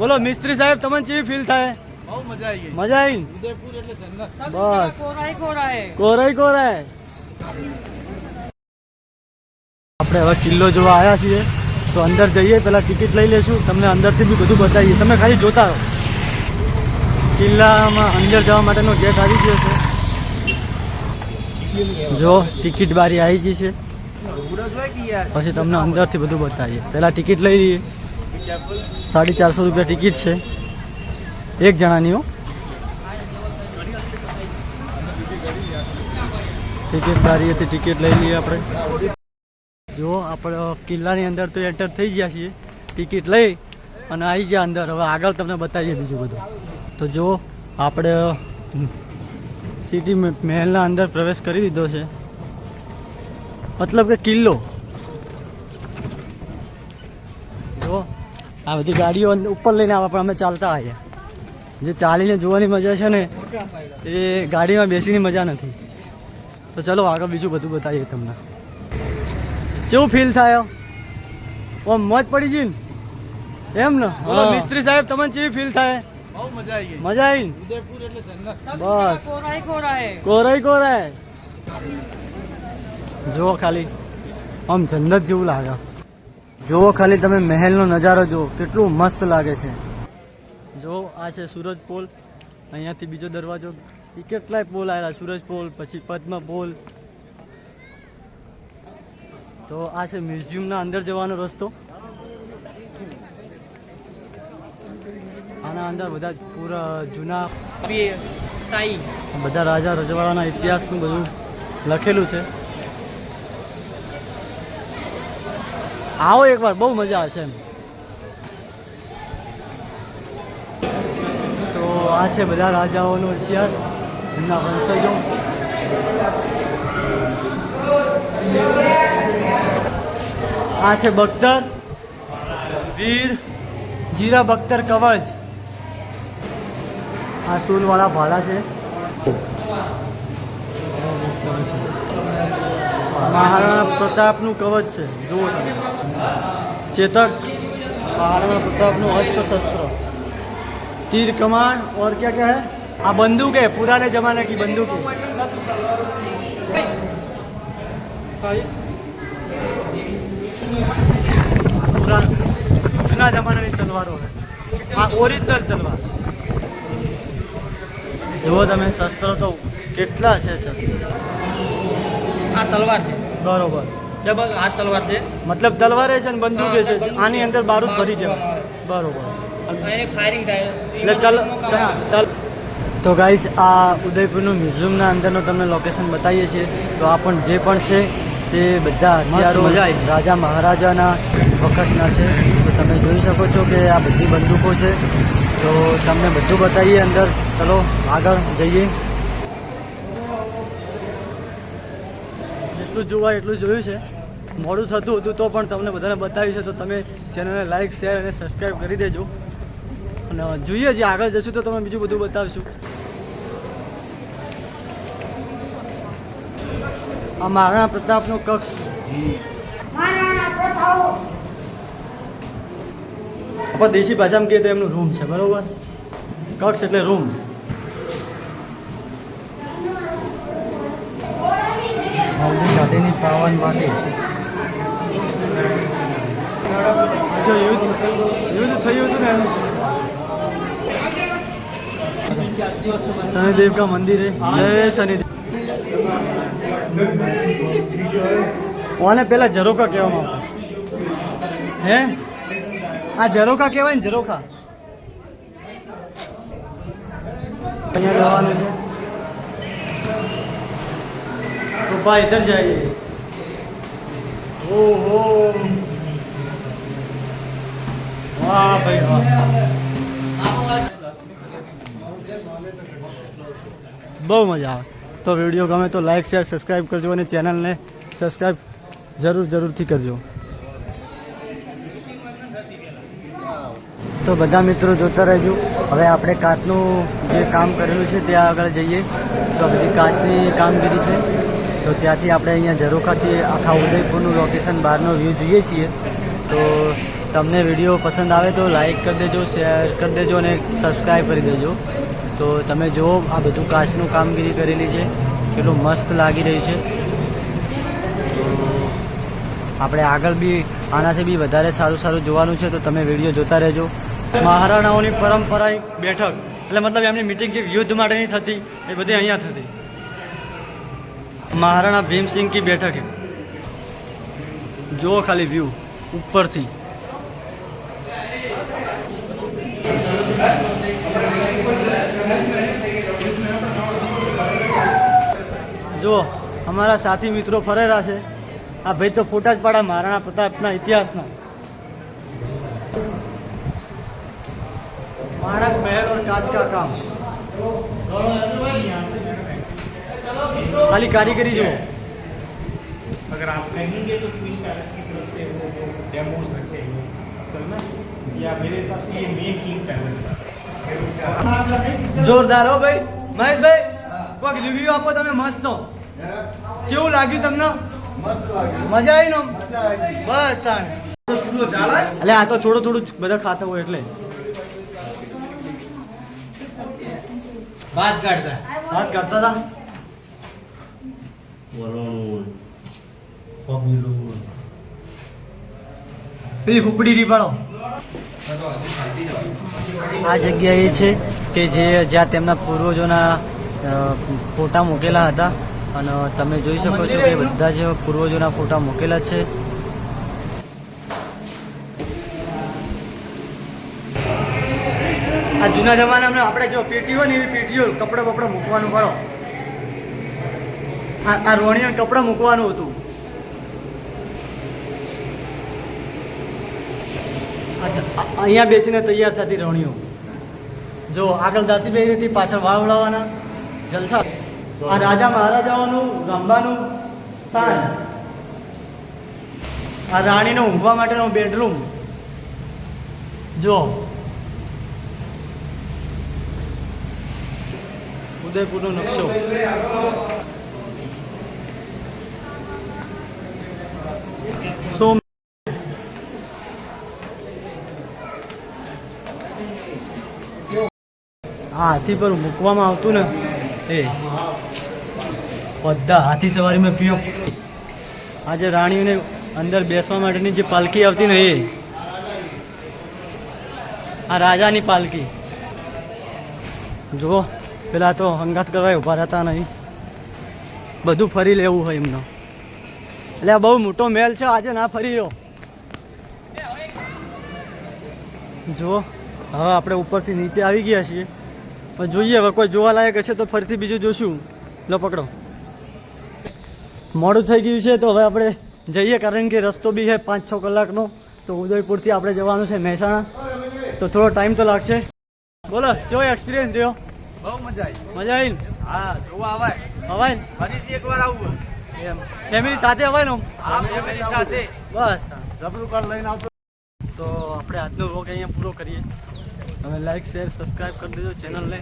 બોલો મિસ્ત્રી સાહેબ તમને કેવી ફીલ થાય? બહુ મજા આવી ગઈ. મજા આવી ઉદયપુર એટલે જન્નત. બસ. કોરાય કોરાય કોરાય કોરાય આપણે હવે કિલ્લો જોવા આવ્યા છીએ. તો અંદર જઈએ પહેલાં ટિકિટ લઈ લેશું. તમને અંદરથી બી બધું બતાવીએ. તમે ખાલી જોતા રહો. કિલ્લામાં અંદર જવા માટેનો ગેટ આવી ગયો છે. જો ટિકિટ બારી આવી ગઈ છે. પછી તમને અંદરથી બધું બતાવીએ. પહેલાં ટિકિટ લઈ લઈએ. સાડી ચારસો રૂપિયા ટિકિટ છે. એક જણાની હો. ટિકિટ ધારી હતી, ટિકિટ લઈ લઈએ આપણે. જો આપણે કિલ્લાની અંદર તો એન્ટર થઈ ગયા છીએ. ટિકિટ લઈ અને આવી ગયા અંદર. હવે આગળ તમને બતાવીએ બીજું બધું. તો જો આપણે સિટી મહેલના અંદર પ્રવેશ કરી દીધો છે. મતલબ કે કિલ્લો. આ બધી ગાડીઓ ઉપર લઈને આવે પણ અમે ચાલતા આવ્યા જે ચાલીને જોવાની મજા છે ને એ ગાડીમાં બેસીની મજા નથી. તો ચલો આગળ બીજું બધું બતાવીએ તમને. કેવું ફીલ થાય? ઓમ મોજ પડી ગઈ ને? એમ ને? બોલો હા. મિસ્ત્રી સાહેબ તમને કેવી ફીલ થાય? મજા આવી ગઈ. મજા આવી ને? ઉદયપુર એટલે જન્નત. બસ. કોરાય કોરાય કોરાય કોરાય જુઓ ખાલી આમ જન્નત જેવું લાગે. જુઓ ખાલી તમે મહેલનો નજારો જુઓ કેટલું મસ્ત લાગે છે. જો આ છે સુરજ પોલ. અહીંયાથી બીજો દરવાજો. કેટલાય પોલ આવેલા સુરજ પોલ પછી પદ્મ પોલ. તો આ છે મ્યુઝિયમના અંદર જવાનો રસ્તો. આના અંદર બધા પૂરા જૂના બધા રાજા રજવાડાના ઇતિહાસનું બધું લખેલું છે. આવો એકવાર, બહુ મજા આવશે એમ. તો આ છે બધા રાજાઓનો ઇતિહાસ, એમના વંશજો. આ છે બખ્તર, વીર, જીરા બખ્તર કવચ. આ સોલવાળા ભાલા છે. મહારાણા પ્રતાપનું કવચ છે. જુઓ તમે. ચેતક મહારાણા પ્રતાપનું હસ્તશસ્ત્ર તીર કમાન ઓર ક્યાં ક્યાં હે? આ બંદૂક હે પુરાને જમાને કી બંદૂક. પુરા જમાનાની તલવારો હે. આ ઓરિજિનલ તલવાર. જુઓ તમે, શસ્ત્ર તો કેટલા છે શસ્ત્ર? આ તલવાર છે. બરોબર. જબર આ તલવાર છે. મતલબ તલવારે છે ને બંદૂક છે. આની અંદર બારૂદ ભરી જવાય બરોબર. ફાયરિંગ થાય. તો ગાઈસ આ ઉદયપુરનું મ્યુઝિયમના અંદરનું તમને લોકેશન બતાવીએ છીએ. તો આ પણ જે પણ છે તે બધા હથિયારો રાજા મહારાજાના વખતના છે. તો તમે જોઈ શકો છો કે આ બધી બંદૂકો છે. તો તમને બધું બતાવીએ અંદર. ચલો આગળ જઈએ. જેટલું જોવા એટલું જોયું છે. મોડું થતું હતું તો પણ તમને બધાને બતાવ્યું છે તો તમે ચેનલને લાઈક શેર અને સબસ્ક્રાઈબ કરી દેજો. અને જોઈએ જે આગળ જશું તો તમે બીજું બધું બતાવશું. આ મહારાણા પ્રતાપનો કક્ષ. આપણે દેશી ભાષામાં કહીએ તો એમનું રૂમ છે બરોબર? કક્ષ એટલે રૂમ. હલ્દી સાથેની પાવન માટે. થયું હતું એનું. શનિદેવ કા મંદિર હે. જય શનિદેવ. ઓને પેલા ઝરોખા કહેવામાં આવતા. હે? આ ઝરોખા કહેવાય ને ઝરોખા. અહીંયા જવાનું છે. તો ભાઈ जाइए। ઓહો વાહ ભાઈ વાહ બહુ મજા આવે તો વીડિયો ગમે તો લાઈક શેર સબસ્ક્રાઈબ કરજો અને ચેનલને સબસ્ક્રાઈબ જરૂર જરૂરથી કરજો તો બધા મિત્રો જોતા રહેજો હવે આપણે કાચનું જે કામ કરેલું છે, ત્યાં આગળ જઈએ. તો બધી કાચની કામગીરી છે. તો ત્યાંથી આપણે અહીંયા ઝરોખાથી આખા ઉદયપુરનું લોકેશન બહારનો વ્યૂ જોઈએ છીએ. તો તમને વીડિયો પસંદ આવે તો લાઈક કરી દેજો શેર કરી દેજો અને સબસ્ક્રાઈબ કરી દેજો. તો તમે જુઓ આ બધું કાચનું કામગીરી કરેલી છે. કેટલું મસ્ત લાગી રહ્યું છે. તો આપણે આગળ બી આનાથી બી વધારે સારું સારું જોવાનું છે તો તમે વીડિયો જોતા રહેજો. મહારાણાઓની પરંપરા બેઠક, એટલે મતલબ એમની મિટિંગ જે યુદ્ધ માટેની થતી, એ બધી અહીંયા થતી. મહારાણા ભીમસિંહ કી બેઠક હે. જો ખાલી વ્યૂ ઉપરથી. જો અમારા સાથી મિત્રો ફરેલા છે. આ ભાઈ તો ફોટા જ પાડા મહારાણા પ્રતાપના ઇતિહાસના. માણક મહેલ ઓર કાચ કા કામ. खाली कारीगरी जो अगर आप कहेंगे तो क्वीन पैलेस की तरफ से वो जो डेमोज रखे हुए हैं, चलना या मेरे हिसाब से ये मेन किंग पैलेस है જોરદાર હો ભાઈ મહેશભાઈ કોઈક રિવ્યુ આપો તમે મસ્ત નો કેવું લાગ્યું તમને મજા આવી નો બસ તાણ એટલે આ તો થોડું થોડું જ બધા ખાતા હોય એટલે ભાત કાઢતા વાત કરતા હતા પેલી હુપડી રીબાળો આ જગ્યા એ છે કે જે જ્યાં તેમના પૂર્વજોના ફોટા મૂકેલા હતા. અને તમે જોઈ શકો છો કે બધા જ પૂર્વજોના ફોટા મૂકેલા છે. આ જૂના જમાનામાં આપણે જો પેટી હોય ને એવી પેટીઓ કપડાં બપડા મૂકવાનું પડો. આ રોણીઓ કપડા મૂકવાનું હતું. અહીંયા બેસીને તૈયાર થતી રણીઓ. જો આગળ દાસીભાઈ હતી પાછળ વાળ ઉડાવવાના. જલસા. આ રાજા મહારાજાઓનું રમવાનું સ્થાન. આ રાણીનો ઊંઘવા માટેનો બેડરૂમ. જો. ઉદયપુરનો નકશો. આ હાથી પર મૂકવામાં આવતું ને, એ. બધા હાથી સવારીમાં પીઓ. આ જે રાણીઓને અંદર બેસવા માટેની જે પાલકી આવતી ને, એ. આ રાજાની પાલકી જુઓ, પેલા તો હંગાત કરવા ઊભા રહેતા નહીં. બધું ફરી લેવું હોય એમનો. એટલે આ બહુ મોટો મહેલ છે, આજે ના ફરી રહ્યો જુઓ. હવે આપણે ઉપરથી નીચે આવી ગયા છીએ. પણ જોઈએ હવે કોઈ જોવાલાયક હશે તો ફરીથી બીજું જોશું. લો પકડો. મોડું થઈ ગયું છે તો હવે આપણે જઈએ કારણ કે રસ્તો બી છે પાંચ છ કલાકનો. તો ઉદયપુરથી આપણે જવાનું છે મહેસાણા. તો થોડો ટાઈમ તો લાગશે. બોલો જો એક્સપિરિયન્સ રહ્યો? બહુ મજા આવી. મજા આવી હા જોવા અવાય. હવાય ને? ફરીથી એકવાર આવું. એમ. ફેમિલી સાથે અવાય ને ફેમિલી સાથે. બસ. રબરું કાર્ડ લઈને આવતો. તો આપણે આજનો વ્લોગ અહીંયા પૂરો કરીએ. તમે લાઈક શેર સબસ્ક્રાઈબ કરી દેજો ચેનલને